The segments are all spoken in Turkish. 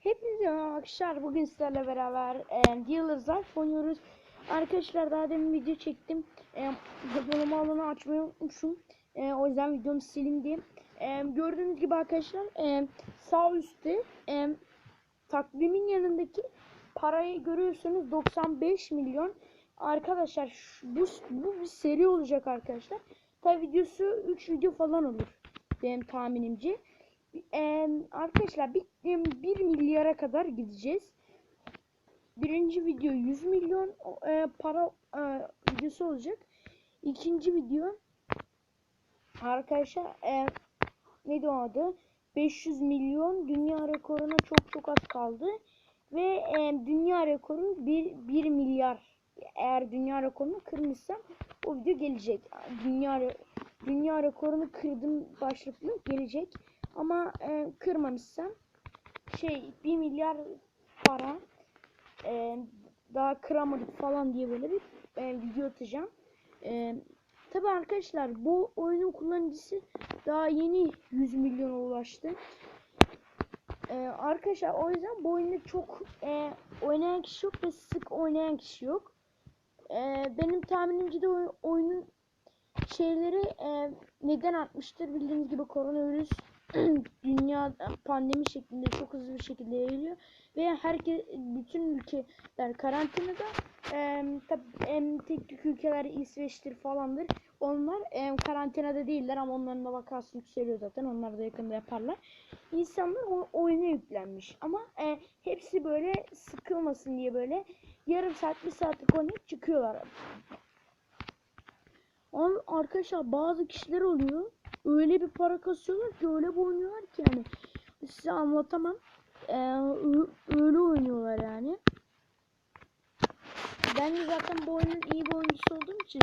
Hepinize merhaba arkadaşlar. Bugün sizlerle beraber e, Dealer's Life oynuyoruz. Arkadaşlar daha demin video çektim. E, depolama alanı açmayı unutmuşum. E, o yüzden videomu silindi. E, gördüğünüz gibi arkadaşlar e, sağ üstte e, takvimin yanındaki parayı görüyorsunuz 95 milyon. Arkadaşlar bu, bu bir seri olacak arkadaşlar. Tabi videosu 3 video falan olur. Benim tahminimce. Eee, arkadaşlar bir, 1 milyara kadar gideceğiz. Birinci video 100 milyon e, para e, videosu olacak. İkinci video arkadaşlar e, neydi o adı? 500 milyon dünya rekoruna çok çok az kaldı. Ve e, dünya rekoru 1, 1 milyar. Eğer dünya rekorunu kırmışsam o video gelecek. Dünya dünya rekorunu kırdım başlıklı gelecek. Ama e, kırmamışsam şey 1 milyar para e, daha kıramadık falan diye böyle bir e, video atacağım. E, Tabi arkadaşlar bu oyunun kullanıcısı daha yeni 100 milyona ulaştı. E, arkadaşlar o yüzden bu oyunda çok e, oynayan kişi yok ve sık oynayan kişi yok. E, benim tahminimce de oy- oyunun şeyleri e, neden artmıştır bildiğiniz gibi koronavirüs dünya pandemi şeklinde çok hızlı bir şekilde yayılıyor. Ve herkes bütün ülkeler karantinada. E, tabi en tek ülkeler İsveç'tir falandır. Onlar e, karantinada değiller ama onların da vakası yükseliyor zaten. Onlar da yakında yaparlar. İnsanlar o oyuna yüklenmiş. Ama e, hepsi böyle sıkılmasın diye böyle yarım saat bir saatlik oynayıp çıkıyorlar Abi arkadaşlar bazı kişiler oluyor. Öyle bir para kasıyorlar ki öyle bir oynuyorlar ki yani. Size anlatamam. Ee, öyle oynuyorlar yani. Ben de zaten bu oyunun iyi bir oyuncusu olduğum için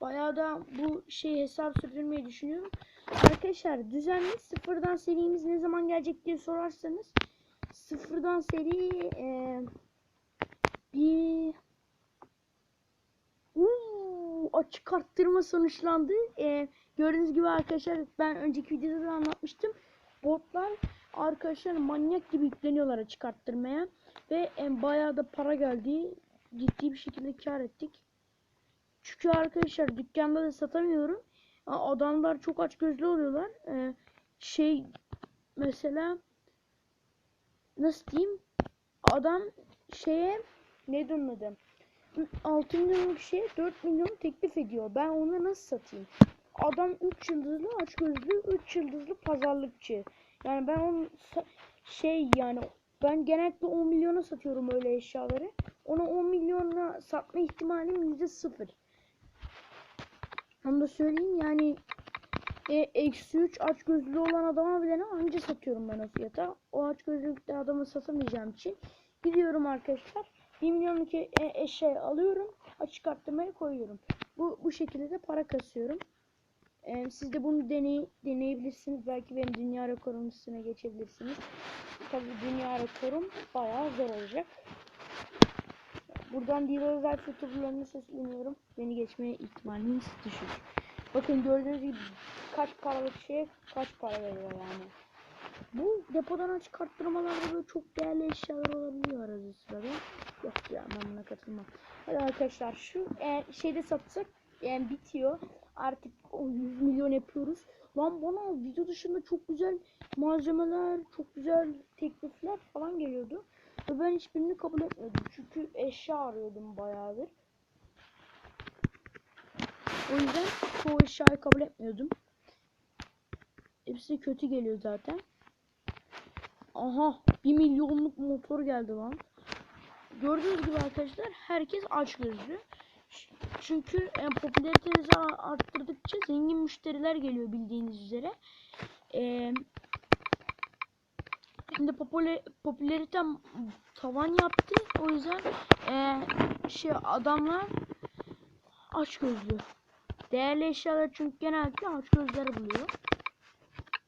bayağı da bu şey hesap sürdürmeyi düşünüyorum. Arkadaşlar düzenli sıfırdan serimiz ne zaman gelecek diye sorarsanız sıfırdan seri ee, bir açık arttırma sonuçlandı. Ee, gördüğünüz gibi arkadaşlar ben önceki videoda da anlatmıştım. Botlar arkadaşlar manyak gibi yükleniyorlar açık arttırmaya. Ve e, bayağı da para geldi. Ciddi bir şekilde kar ettik. Çünkü arkadaşlar dükkanda da satamıyorum. Adamlar çok aç gözlü oluyorlar. Ee, şey mesela nasıl diyeyim? Adam şeye ne adı? 6 milyonluk şeye 4 milyon teklif ediyor. Ben ona nasıl satayım? Adam 3 yıldızlı aç gözlü 3 yıldızlı pazarlıkçı. Yani ben onun sa- şey yani ben genellikle 10 milyona satıyorum öyle eşyaları. Ona 10 milyona satma ihtimalim yüzde sıfır. Onu da söyleyeyim yani e, eksi 3 aç gözlü olan adama bile ne anca satıyorum ben o fiyata. O aç gözlülükte adamı satamayacağım için gidiyorum arkadaşlar. 1 milyonluk e- e- eşya alıyorum. Açık arttırmaya koyuyorum. Bu bu şekilde de para kasıyorum. Ee, siz de bunu deney, deneyebilirsiniz. Belki benim dünya rekorumun üstüne geçebilirsiniz. Tabii dünya rekorum bayağı zor olacak. Buradan Dealer Life YouTuber'larına sesleniyorum. Beni geçmeye ihtimaliniz düşük. Bakın gördüğünüz gibi kaç paralık şeye kaç para veriyor yani. Bu depodan açık arttırmalarda böyle çok değerli eşyalar olabiliyor arada sırada. Yok ya ben buna katılmam. Hadi arkadaşlar şu e, şeyde satsak e, bitiyor. Artık o 100 milyon yapıyoruz. Lan bana video dışında çok güzel malzemeler, çok güzel teklifler falan geliyordu. Ve ben hiçbirini kabul etmiyordum. Çünkü eşya arıyordum bayağıdır. O yüzden çoğu eşyayı kabul etmiyordum. Hepsi kötü geliyor zaten. Aha 1 milyonluk motor geldi lan. Gördüğünüz gibi arkadaşlar herkes aç gözlü. Çünkü e, popülaritenizi arttırdıkça zengin müşteriler geliyor bildiğiniz üzere. E, şimdi popüler, popülaritem tavan yaptı. O yüzden e, şey adamlar aç gözlü. Değerli eşyalar çünkü genellikle aç gözleri buluyor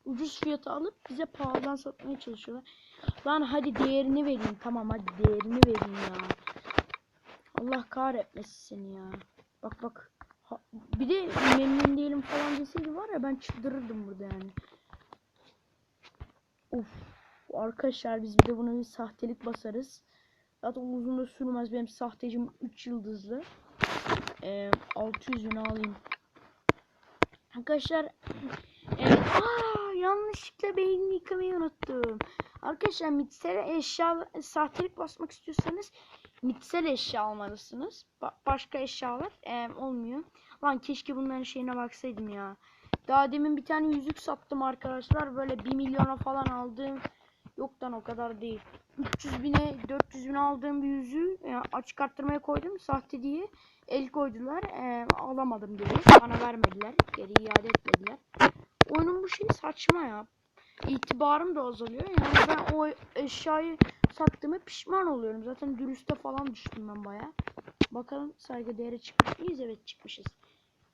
ucuz fiyata alıp bize pahalıdan satmaya çalışıyorlar. Lan hadi değerini vereyim. Tamam hadi değerini vereyim ya. Allah kahretmesin seni ya. Bak bak. Ha- bir de memnun değilim falan deseydi var ya ben çıldırırdım burada yani. Of. Arkadaşlar biz bir de buna bir sahtelik basarız. Zaten uzun da sürmez benim sahtecim 3 yıldızlı. Ee, 600 bin alayım. Arkadaşlar evet. Aa, yanlışlıkla beynimi yıkamayı unuttum. Arkadaşlar mitsel eşya sahtelik basmak istiyorsanız mitsel eşya almalısınız. Ba- başka eşyalar e, olmuyor. Lan keşke bunların şeyine baksaydım ya. Daha demin bir tane yüzük sattım arkadaşlar. Böyle 1 milyona falan aldığım yoktan o kadar değil. 300 bine 400 bine aldığım bir yüzüğü e, açık arttırmaya koydum. Sahte diye el koydular. E, alamadım geri. Bana vermediler. Geri iade etmediler. Oyunun bu şeyi saçma ya. İtibarım da azalıyor. Yani ben o eşyayı sattığıma pişman oluyorum. Zaten dürüste falan düştüm ben baya. Bakalım saygı değeri çıkmış mıyız? Evet çıkmışız.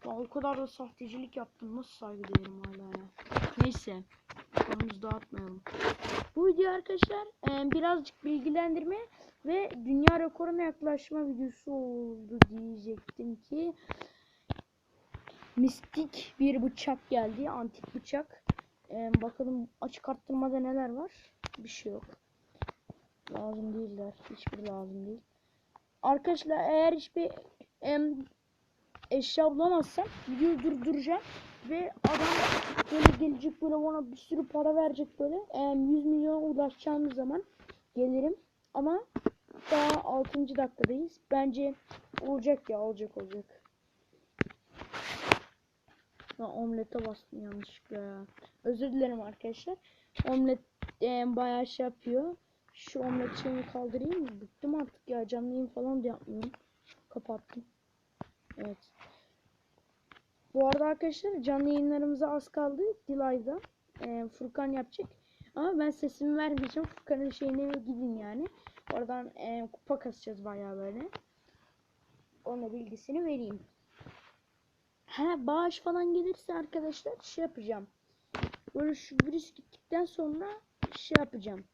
Ya o kadar da sahtecilik yaptım. Nasıl saygı değerim hala ya. Neyse. Konumuzu dağıtmayalım. Bu video arkadaşlar e, birazcık bilgilendirme ve dünya rekoruna yaklaşma videosu oldu diyecektim ki. Mistik bir bıçak geldi. Antik bıçak. E, bakalım açık arttırmada neler var. Bir şey yok. Lazım değiller. Hiçbir lazım değil. Arkadaşlar eğer hiçbir em, eşya bulamazsam videoyu durduracağım ve adam böyle gelecek böyle bana bir sürü para verecek böyle em, 100 milyona ulaşacağımız zaman gelirim ama daha 6. dakikadayız bence olacak ya olacak olacak ha, omlete bastım yanlışlıkla ya özür dilerim arkadaşlar omlet em, bayağı şey yapıyor şu omlet şeyini kaldırayım mı? Bıktım artık ya canlı yayın falan da yapmıyorum. Kapattım. Evet. Bu arada arkadaşlar canlı yayınlarımıza az kaldı. Dilay'da. Ee, Furkan yapacak. Ama ben sesimi vermeyeceğim. Furkan'ın şeyine gidin yani. Oradan e, kupa kasacağız bayağı böyle. Ona bilgisini vereyim. Ha bağış falan gelirse arkadaşlar şey yapacağım. Böyle şu virüs gittikten sonra şey yapacağım.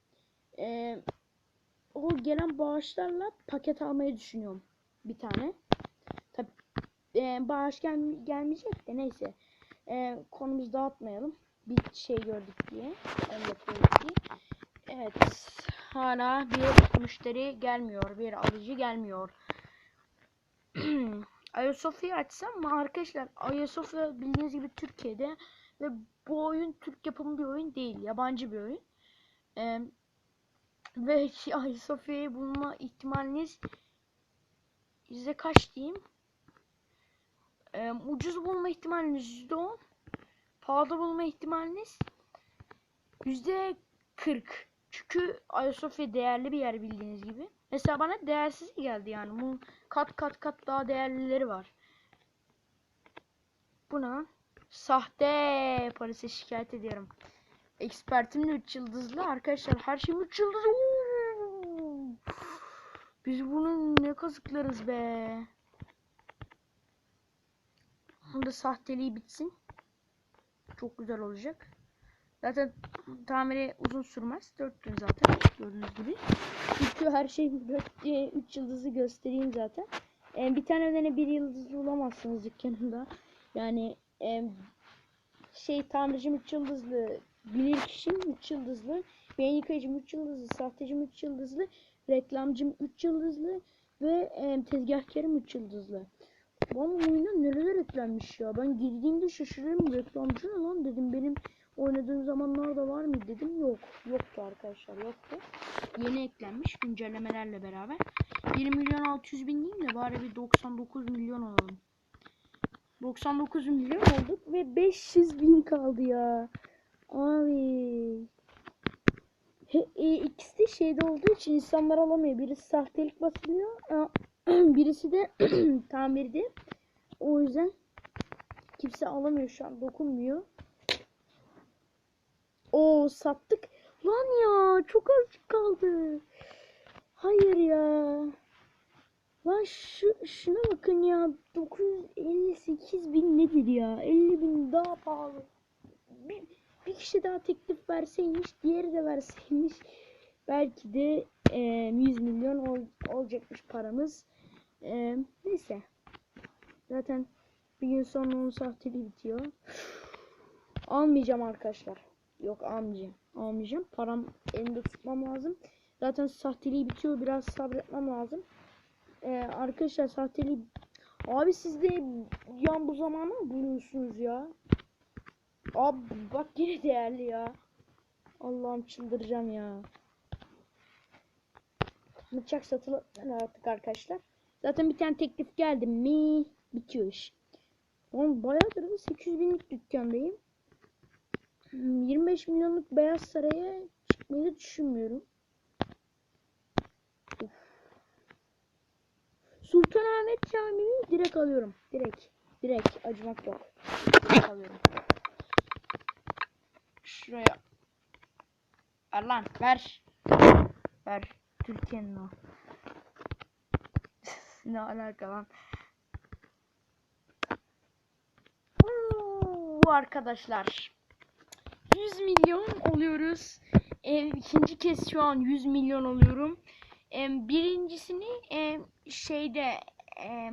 Ee, o gelen bağışlarla paket almayı düşünüyorum. Bir tane. Tabi e, bağış gel gelmeyecek de neyse. E, konumuzu dağıtmayalım. Bir şey gördük diye. evet. Hala bir müşteri gelmiyor. Bir alıcı gelmiyor. Ayasofya'yı açsam mı arkadaşlar? Ayasofya bildiğiniz gibi Türkiye'de ve bu oyun Türk yapımı bir oyun değil. Yabancı bir oyun. Ee, ve Ayasofya'yı bulma ihtimaliniz yüzde kaç diyeyim? Ee, ucuz bulma ihtimaliniz yüzde on. Pahalı bulma ihtimaliniz yüzde kırk. Çünkü Ayasofya değerli bir yer bildiğiniz gibi. Mesela bana değersiz geldi yani. Bu kat kat kat daha değerlileri var. Buna sahte polise şikayet ediyorum. Expertim de 3 yıldızlı. Arkadaşlar her şey 3 yıldız. Biz bunu ne kazıklarız be. Onda sahteliği bitsin. Çok güzel olacak. Zaten tamiri uzun sürmez. 4 gün zaten gördüğünüz gibi. Çünkü her şey 4 3 yıldızı göstereyim zaten. E, bir tane ödene bir yıldızlı bulamazsınız dükkanında. Yani e, şey tamircim 3 yıldızlı, bilir kişim 3 yıldızlı, beyin yıkayıcım 3 yıldızlı, sahtecim 3 yıldızlı, reklamcım 3 yıldızlı ve e, tezgahkarım 3 yıldızlı. Lan oyuna neler eklenmiş ya. Ben girdiğimde şaşırıyorum. Reklamcı ne lan dedim. Benim oynadığım zamanlarda var mı dedim. Yok. Yoktu arkadaşlar. Yoktu. Yeni eklenmiş güncellemelerle beraber. 1 milyon 600 bin diyeyim de bari bir 99 milyon olalım. 99 milyon olduk ve 500 bin kaldı ya. Abi. He, e, ikisi de şeyde olduğu için insanlar alamıyor. Birisi sahtelik basılıyor. Birisi de tamirde. O yüzden kimse alamıyor şu an. Dokunmuyor. O sattık. Lan ya çok azıcık kaldı. Hayır ya. Lan şu, şuna bakın ya. 958 bin nedir ya? 50 bin daha pahalı. Bir, bir kişi daha teklif verseymiş. Diğeri de verseymiş. Belki de e, 100 milyon ol, olacakmış paramız. E, neyse. Zaten bir gün sonra onun sahteliği bitiyor. Almayacağım arkadaşlar. Yok almayacağım. Almayacağım. Param elimde tutmam lazım. Zaten sahteliği bitiyor. Biraz sabretmem lazım. Ee, arkadaşlar sahteliği... Abi siz de yan bu zamanı mı buluyorsunuz ya? Abi bak yine değerli ya. Allah'ım çıldıracağım ya. Bıçak satılır artık arkadaşlar. Zaten bir tane teklif geldi mi bitiyor iş. Oğlum bayağıdır da 800 binlik dükkandayım. Hmm, 25 milyonluk Beyaz Saray'a çıkmayı düşünmüyorum. Sultanahmet Camii'yi direkt alıyorum. Direkt. Direkt. Acımak yok. Direkt alıyorum. Şuraya. Ver lan. Ver. Ver. Türkiye'nin o. ne alaka lan. Bu arkadaşlar. 100 milyon oluyoruz. Ee, ikinci kez şu an 100 milyon oluyorum. Ee, birincisini e, şeyde e,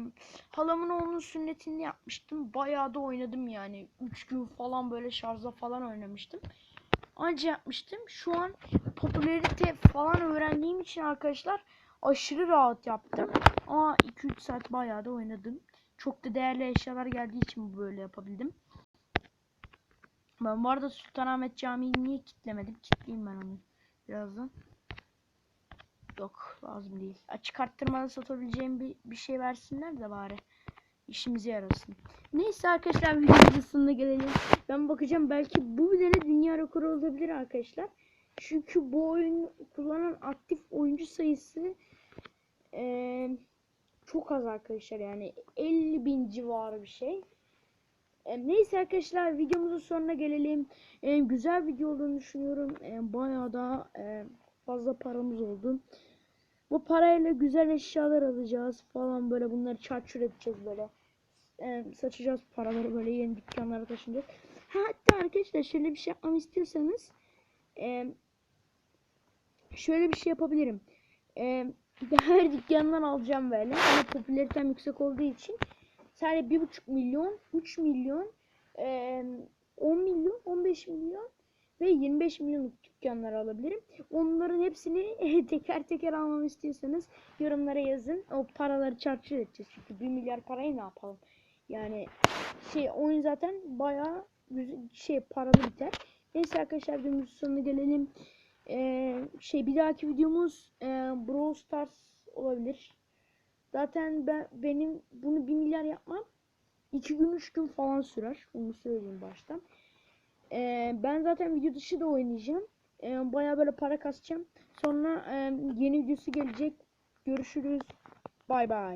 halamın oğlunun sünnetini yapmıştım. Bayağı da oynadım yani. 3 gün falan böyle şarjla falan oynamıştım. Anca yapmıştım. Şu an popülerite falan öğrendiğim için arkadaşlar aşırı rahat yaptım. Ama 2-3 saat bayağı da oynadım. Çok da değerli eşyalar geldiği için böyle yapabildim. Ben bu arada Sultanahmet Camii'yi niye kitlemedim? Kitleyeyim ben onu birazdan. Yok lazım değil. Açık arttırmalı satabileceğim bir, bir şey versinler de bari. İşimize yarasın. Neyse arkadaşlar videomuzun sonuna gelelim. Ben bakacağım belki bu bile dünya rekoru olabilir arkadaşlar. Çünkü bu oyun kullanan aktif oyuncu sayısı eee, çok az arkadaşlar yani 50 bin civarı bir şey. E, neyse arkadaşlar videomuzun sonuna gelelim. E, güzel video olduğunu düşünüyorum. E, bayağı da e, fazla paramız oldu. Bu parayla güzel eşyalar alacağız falan böyle bunları çarçur edeceğiz böyle. E, saçacağız paraları böyle yeni dükkanlara taşınacağız. Ha, hatta arkadaşlar şöyle bir şey yapmamı istiyorsanız e, şöyle bir şey yapabilirim. E, her dükkandan alacağım böyle. Ama popülaritem yüksek olduğu için sadece bir buçuk milyon, 3 milyon, e, 10 milyon, 15 milyon ve 25 milyonluk dükkanlar alabilirim. Onların hepsini teker teker almamı istiyorsanız yorumlara yazın. O paraları çarçur edeceğiz. Çünkü 1 milyar parayı ne yapalım? Yani şey oyun zaten bayağı şey paralı biter. Neyse arkadaşlar videomuzun sonuna gelelim. Ee, şey bir dahaki videomuz e, Brawl Stars olabilir. Zaten ben benim bunu 1 milyar yapmam 2 gün 3 gün falan sürer. Onu söyleyeyim baştan. Ee, ben zaten video dışı da oynayacağım. Ee, Baya böyle para kasacağım. Sonra e, yeni videosu gelecek. Görüşürüz. Bay bay.